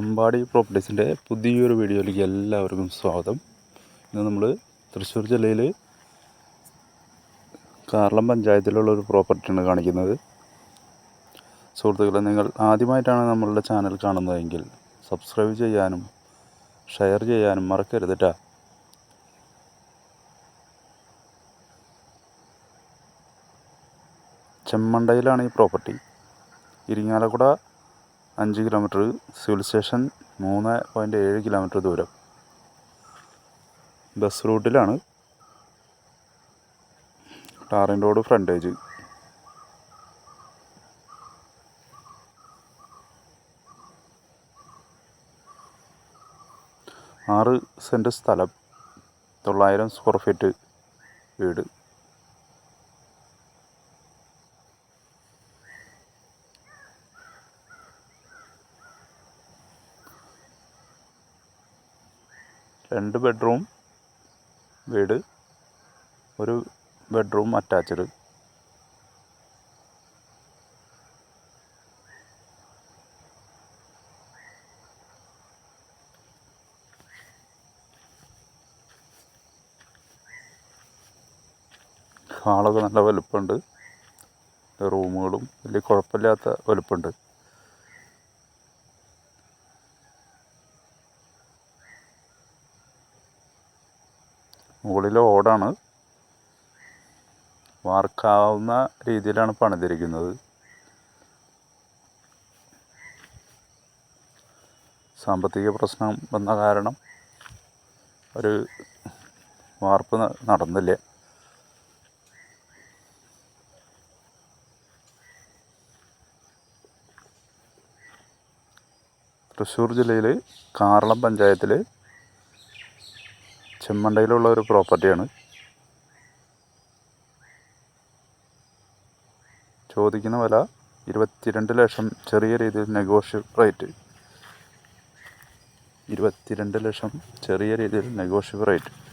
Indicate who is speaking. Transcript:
Speaker 1: അമ്പാടി പ്രോപ്പർട്ടീസിൻ്റെ പുതിയൊരു വീഡിയോയിലേക്ക് എല്ലാവർക്കും സ്വാഗതം ഇന്ന് നമ്മൾ തൃശ്ശൂർ ജില്ലയിൽ കാർളം പഞ്ചായത്തിലുള്ള ഒരു പ്രോപ്പർട്ടിയാണ് കാണിക്കുന്നത് സുഹൃത്തുക്കളെ നിങ്ങൾ ആദ്യമായിട്ടാണ് നമ്മളുടെ ചാനൽ കാണുന്നതെങ്കിൽ സബ്സ്ക്രൈബ് ചെയ്യാനും ഷെയർ ചെയ്യാനും മറക്കരുത് ചെമ്മണ്ടയിലാണ് ഈ പ്രോപ്പർട്ടി ഇരിങ്ങാലക്കുട അഞ്ച് കിലോമീറ്റർ സിവിൽ സ്റ്റേഷൻ മൂന്ന് പോയിൻ്റ് ഏഴ് കിലോമീറ്റർ ദൂരം ബസ് റൂട്ടിലാണ് ടാറിൻ റോഡ് ഫ്രണ്ടേജ് ആറ് സെൻറ്റ് സ്ഥലം തൊള്ളായിരം സ്ക്വയർ ഫീറ്റ് വീട് രണ്ട് ബെഡ്റൂം വീട് ഒരു ബെഡ്റൂം അറ്റാച്ച്ഡ് ഹാളൊക്കെ നല്ല വലുപ്പമുണ്ട് റൂമുകളും വലിയ കുഴപ്പമില്ലാത്ത വലുപ്പമുണ്ട് മുകളിലെ ഓടാണ് വാർക്കാവുന്ന രീതിയിലാണ് പണിതിരിക്കുന്നത് സാമ്പത്തിക പ്രശ്നം വന്ന കാരണം ഒരു വാർപ്പ് നടന്നില്ല തൃശ്ശൂർ ജില്ലയിൽ കാറളം പഞ്ചായത്തിൽ ചെമ്മണ്ടയിലുള്ള ഒരു പ്രോപ്പർട്ടിയാണ് ചോദിക്കുന്ന വില ഇരുപത്തിരണ്ട് ലക്ഷം ചെറിയ രീതിയിൽ നെഗോഷ്യ റേറ്റ് ഇരുപത്തിരണ്ട് ലക്ഷം ചെറിയ രീതിയിൽ നെഗോഷ്യബിൾ റേറ്റ്